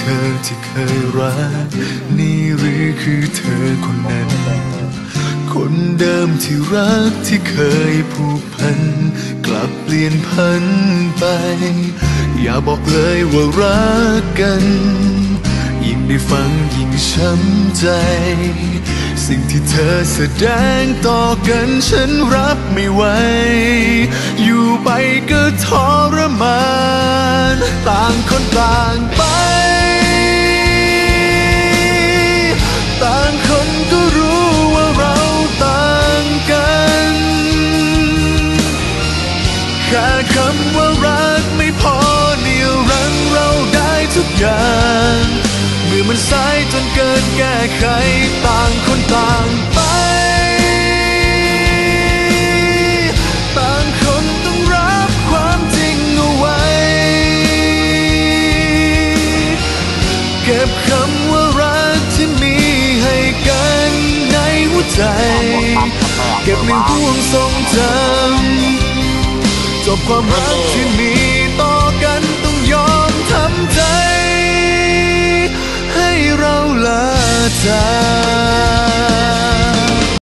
ธอที่เคยรัก นี่หรือคือเธอคนนั้น คนเดิมที่รักที่เคยผูกพัน กลับเปลี่ยนพันไป อย่าบอกเลยว่ารักกัน ยิ่งได้ฟังยิ่งช้ำใจ สิ่งที่เธอแสดงต่อกันฉันรับไม่ไหว อยู่ไปก็ทรมาน ต่างคนต่าง แค่คำว่ารักไม่พอเหนี่ยวรั้งเราได้ทุกอย่างเมื่อมันสายจนเกินแก้ไขต่างคนต่างไปต่างคนต้องรับความจริงเอาไว้เก็บคำว่ารักที่มีให้กันในหัวใจ เก็บในห่วงทรงจำ จบความรักที่มีต่อกันต้องยอมทำใจ ให้เราลาจาก